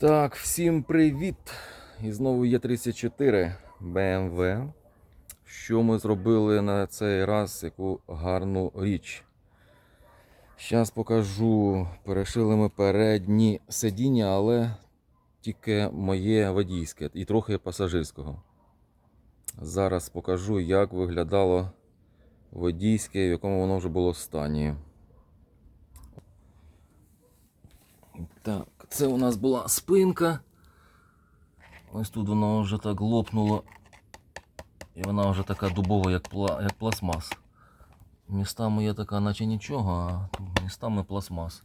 Так, всім привіт! І знову є 34 BMW. Що ми зробили на цей раз, яку гарну річ. Зараз покажу. Перешили ми передні сидіння, але тільки моє водійське і трохи пасажирського. Зараз покажу, як виглядало водійське, в якому воно вже було стані. Так, це у нас була спинка. Ось тут вона вже так лопнула. І вона вже така дубова, як, пла, як пластмас. Містами є така, наче нічого, а містами пластмас.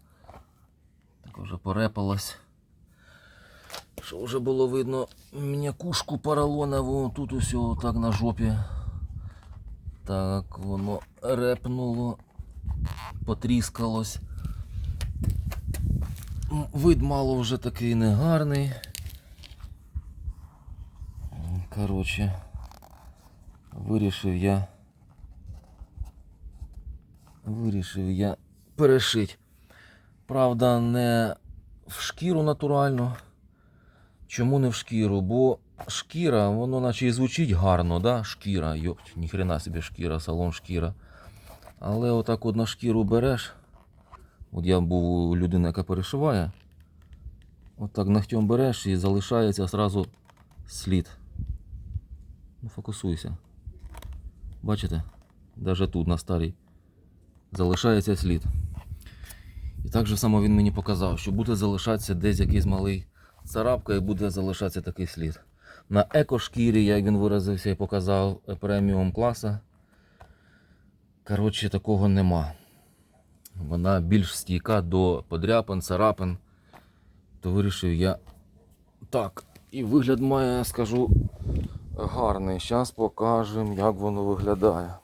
Так вже порепалась. Що вже було видно м'якушку поролонову, тут усе так на жопі. Так, воно репнуло, потріскалось. Вид мало вже такий негарний. Коротше, вирішив я. Вирішив я перешить. Правда, не в шкіру натурально. Чому не в шкіру? Бо шкіра, воно наче і звучить гарно, да? Шкіра, йопть, ніхрена собі шкіра, салон шкіра. Але отак от на шкіру береш. От я був людина, яка перешиває. От так ногтем береш і залишається зразу слід. Ну, фокусуйся. Бачите? Навіть тут на старій залишається слід. І так же само він мені показав, що буде залишатися десь якийсь малий царапка і буде залишатися такий слід. На екошкірі, як він виразився і показав преміум класа. Коротше, такого нема. Вона більш стійка до подряпин, царапин. То вирішив я так. І вигляд має, скажу, гарний. Зараз покажемо, як воно виглядає.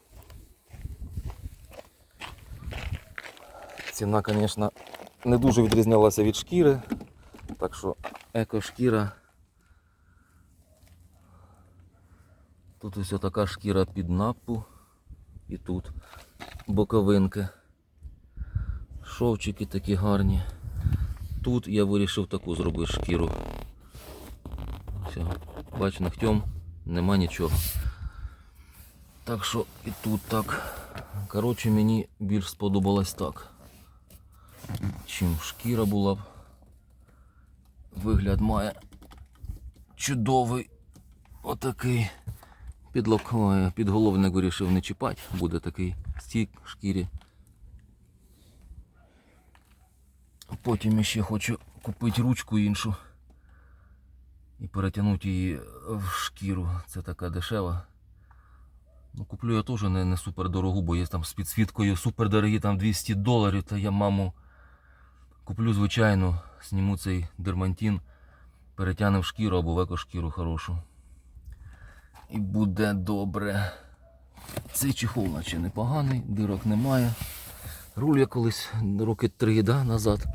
Ціна, звісно, не дуже відрізнялася від шкіри. Так що екошкіра. Тут ось така шкіра під напу. І тут боковинки. Шовчики такі гарні. Тут я вирішив таку зробити шкіру. Все, бач, ногтем нема нічого. Так що і тут так. Коротше, мені більш сподобалось так. Чим шкіра була б. Вигляд має чудовий отакий. Підлок, підголовник вирішив не чіпати, буде такий стік шкірі. Потім ще хочу купити ручку іншу і перетягнути її в шкіру. Це така дешева. Ну, куплю я теж не, не супер дорогу, бо є там з підсвіткою супер дорогі, там 200 доларів, та я маму куплю звичайну, зніму цей дермантин, перетягну в шкіру або в екошкіру хорошу. І буде добре. Цей чехол наче непоганий, дирок немає. Руль я колись роки три да, назад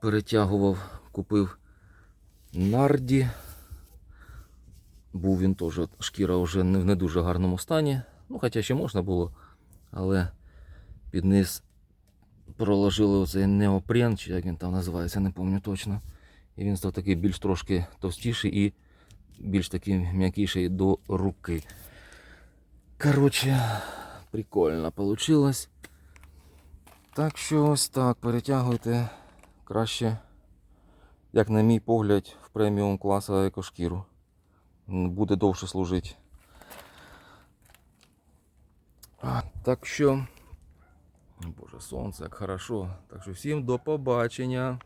перетягував, купив Нарді. Був він теж, шкіра вже в не дуже гарному стані. Ну, хоча ще можна було, але під низ проложили оцей неопрен, чи як він там називається, не пам'ятаю точно. І він став такий більш трошки товстіший і більш такий м'якіший до руки. Коротше, прикольно вийшло. Так що ось так, перетягуйте краще, як на мій погляд, в преміум класу екошкіру. Буде довше служити. Так що. Боже, сонце, як хорошо. Так що всім до побачення.